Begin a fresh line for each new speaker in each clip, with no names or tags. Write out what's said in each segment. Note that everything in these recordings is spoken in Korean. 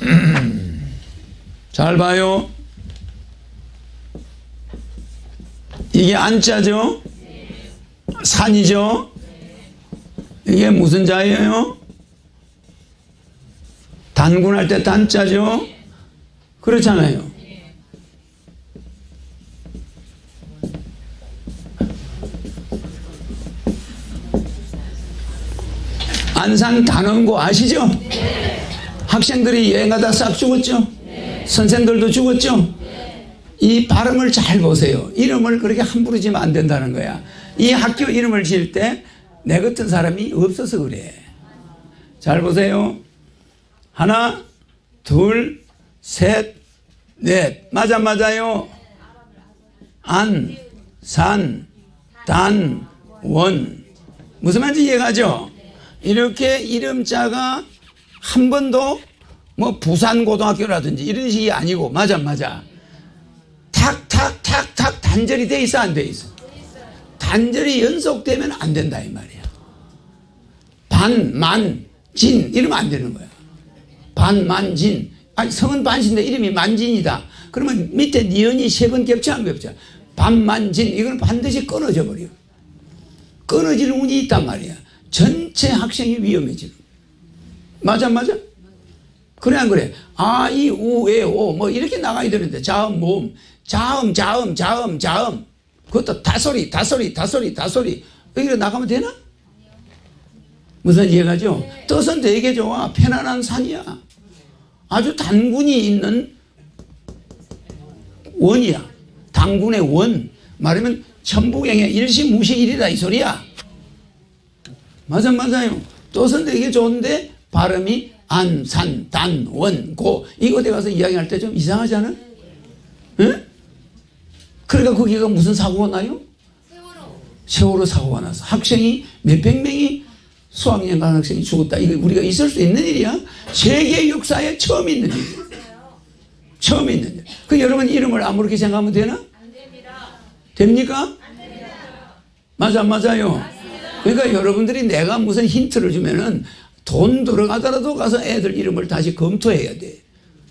잘 봐요. 이게 안자죠? 산이죠? 이게 무슨 자예요? 단군할 때 단자죠? 그렇잖아요. 안산 단원고 아시죠? 학생들이 여행가다 싹 죽었죠? 선생들도 죽었죠? 이 발음을 잘 보세요. 이름을 그렇게 함부로 지면 안 된다는 거야. 이 학교 이름을 지을 때 내 같은 사람이 없어서 그래. 잘 보세요. 하나, 둘, 셋, 넷. 맞아, 맞아요. 안, 산, 단, 원. 무슨 말인지 이해가죠? 이렇게 이름자가 한 번도 뭐 부산 고등학교라든지 이런 식이 아니고, 맞아, 맞아. 탁, 탁, 탁, 탁 단절이 돼 있어, 안 돼 있어? 단절이 연속되면 안 된다, 이 말이야. 반, 만, 진, 이러면 안 되는 거야. 반, 만, 진. 아니, 성은 반신데 이름이 만진이다. 그러면 밑에 니은이 세 번 겹쳐, 안 겹쳐? 반, 만, 진. 이거는 반드시 끊어져 버려. 끊어지는 운이 있단 말이야. 전체 학생이 위험해지는. 맞아, 맞아? 그래, 안 그래? 아, 이, 우, 에, 오, 뭐, 이렇게 나가야 되는데, 자음, 모음, 자음, 자음, 자음, 자음. 그것도 다소리, 다소리, 다소리, 다소리. 여기로 나가면 되나? 무슨 이해가죠? 뜻은 되게 좋아. 편안한 산이야. 아주 단군이 있는 원이야. 단군의 원. 말하면 천부경의 일시무시일이다 이 소리야. 맞아 맞아요. 뜻은 되게 좋은데 발음이 안, 산, 단, 원, 고 이거 데 가서 이야기할 때 좀 이상하지 않아? 응? 그러니까 거기가 무슨 사고가 나요? 세월호 사고가 나서 학생이 몇백 명이 수학여행 간 학생이 죽었다. 이거 우리가 있을 수 있는 일이야? 세계 역사에 처음 있는 일. 처음 있는 일. 그 여러분 이름을 아무렇게 생각하면 되나? 됩니까? 맞아, 맞아요. 그러니까 여러분들이 내가 무슨 힌트를 주면은 돈 들어가더라도 가서 애들 이름을 다시 검토해야 돼.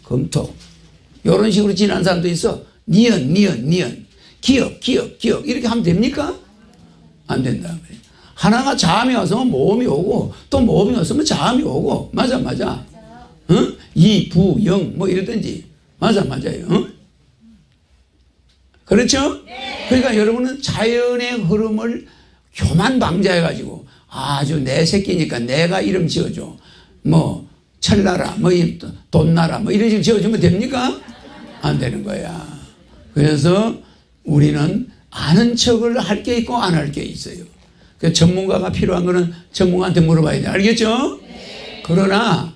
검토. 이런 식으로 지난 사람도 있어. 니은, 니은, 니은. 기억, 기억, 기억. 이렇게 하면 됩니까? 안 된다. 그래. 하나가 자음이 왔으면 모음이 오고 또 모음이 왔으면 자음이 오고. 맞아, 맞아. 응? 이, 부, 영, 뭐 이러든지. 맞아, 맞아요. 응? 그렇죠? 그러니까 여러분은 자연의 흐름을 교만 방지해가지고 아주 내 새끼니까 내가 이름 지어줘. 뭐, 철나라, 뭐, 이 돈나라, 뭐 이런 식으로 지어주면 됩니까? 안 되는 거야. 그래서 우리는 아는 척을 할 게 있고 안 할 게 있어요. 그 전문가가 필요한 거는 전문가한테 물어봐야 돼. 알겠죠? 그러나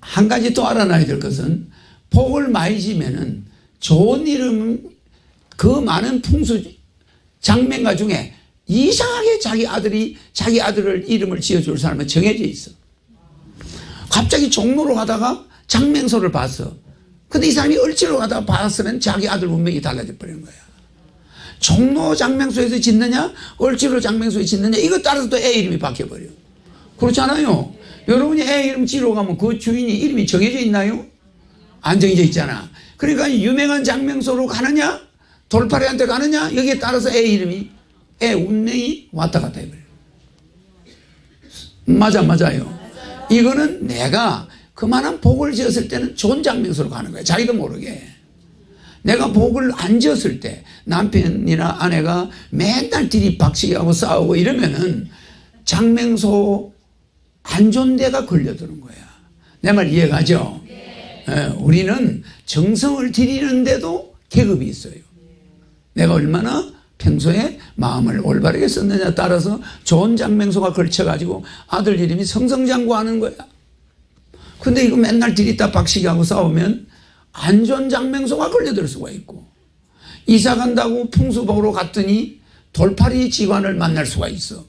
한 가지 또 알아놔야 될 것은 복을 많이 지면은 좋은 이름 그 많은 풍수 장면가 중에 이상하게 자기 아들이 자기 아들을 이름을 지어줄 사람은 정해져 있어. 갑자기 종로로 가다가 장맹소를 봤어. 근데 이 사람이 을지로 가다가 봤으면 자기 아들 운명이 달라져 버리는 거야. 종로 장맹소에서 짓느냐, 을지로 장맹소에 짓느냐, 이거 따라서 또 애 이름이 바뀌어버려. 그렇잖아요. 여러분이 애 이름 지로 가면 그 주인이 이름이 정해져 있나요? 안 정해져 있잖아. 그러니까 유명한 장명소로 가느냐, 돌팔이한테 가느냐, 여기에 따라서 애 이름이, 애 운명이 왔다 갔다 해버려요. 맞아, 맞아요. 이거는 내가 그만한 복을 지었을 때는 좋은 장명소로 가는 거야. 자기도 모르게. 내가 복을 안 지었을 때 남편이나 아내가 맨날 들이박치기하고 싸우고 이러면은 장명소 안 좋은 데가 걸려드는 거야. 내 말 이해가죠? 예, 우리는 정성을 들이는데도 계급이 있어요. 내가 얼마나 평소에 마음을 올바르게 썼느냐에 따라서 좋은 장명소가 걸쳐가지고 아들 이름이 성성장구하는 거야. 근데 이거 맨날 들이다 박치기하고 싸우면 안 좋은 장명소가 걸려들 수가 있고 이사 간다고 풍수복으로 갔더니 돌팔이 직관을 만날 수가 있어.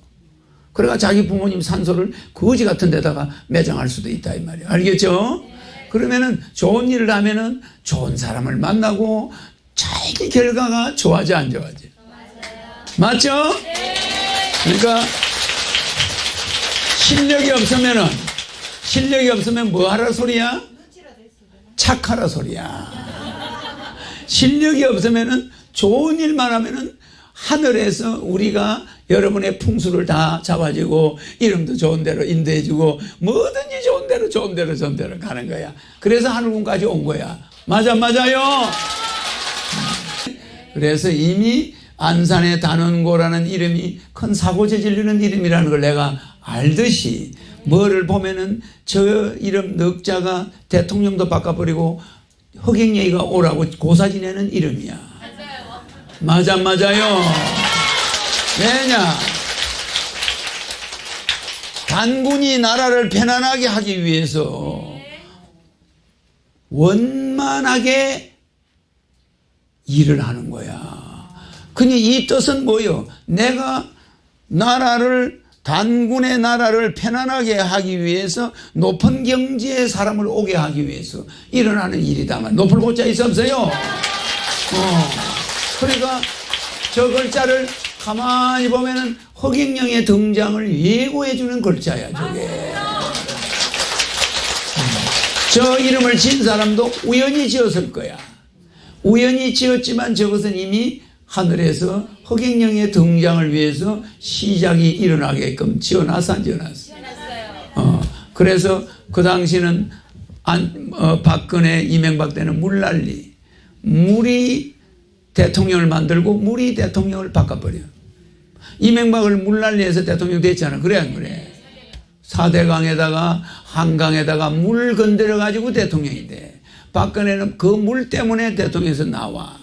그래가 자기 부모님 산소를 거지 같은 데다가 매장할 수도 있다 이 말이야. 알겠죠? 그러면은 좋은 일을 하면은 좋은 사람을 만나고 자기 결과가 좋아지 안 좋아지? 맞죠? 그러니까 실력이 없으면은 실력이 없으면 뭐 하라 소리야? 착하라 소리야. 실력이 없으면은 좋은 일만 하면은 하늘에서 우리가 여러분의 풍수를 다 잡아주고 이름도 좋은 대로 인도해주고 뭐든지 좋은 대로 좋은 대로 좋은 대로 가는 거야. 그래서 하늘군까지 온 거야. 맞아 맞아요. 그래서 이미 안산의 단원고라는 이름이 큰 사고 저지르는 이름이라는 걸 내가 알듯이 뭐를 보면은 저 이름 넉자가 대통령도 바꿔버리고 허경영이가 오라고 고사 지내는 이름이야. 맞아 맞아요. 왜냐? 단군이 나라를 편안하게 하기 위해서 원만하게 일을 하는 거야. 그니 이 뜻은 뭐요? 내가 나라를 단군의 나라를 편안하게 하기 위해서 높은 경지의 사람을 오게 하기 위해서 일어나는 일이다만 높을 고자 있어 없어요? 어. 그러니까 저 글자를 가만히 보면은 허경영의 등장을 예고해 주는 글자야, 저게. 저 이름을 지은 사람도 우연히 지었을 거야. 우연히 지었지만 저것은 이미 하늘에서 허경영의 등장을 위해서 시작이 일어나게끔 지어놨어, 안 지어놨어? 어, 그래서 그 당시는 안, 어, 박근혜, 이명박 때는 물난리. 물이 대통령을 만들고 물이 대통령을 바꿔버려. 이명박을 물난리해서 대통령 됐잖아. 그래, 안 그래? 사대강에다가 한강에다가 물 건드려 가지고 대통령이 돼. 박근혜는 그 물 때문에 대통령에서 나와.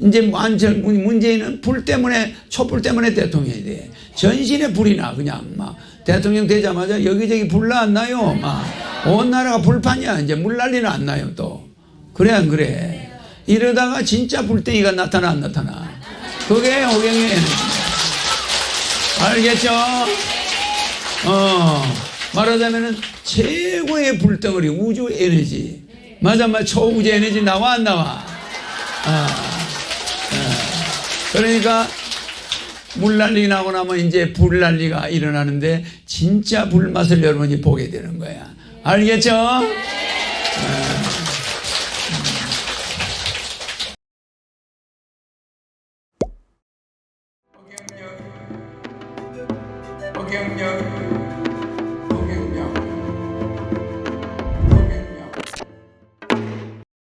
이제 안철 문재인은 불 때문에 촛불 때문에 대통령이 돼. 전신에 불이 나 그냥 막 대통령 되자마자 여기저기 불나안 나요. 막 온 나라가 불판이야. 이제 물 난리는 안 나요 또. 그래 안 그래? 이러다가 진짜 불덩이가 나타나 안 나타나. 그게 에너지. 알겠죠? 어, 말하자면은 최고의 불덩어리 우주 에너지. 맞아, 맞아. 초우주 에너지 나와, 안 나와? 아, 아. 그러니까 물난리 나고 나면 이제 불난리가 일어나는데 진짜 불맛을 여러분이 보게 되는 거야. 알겠죠?
허경영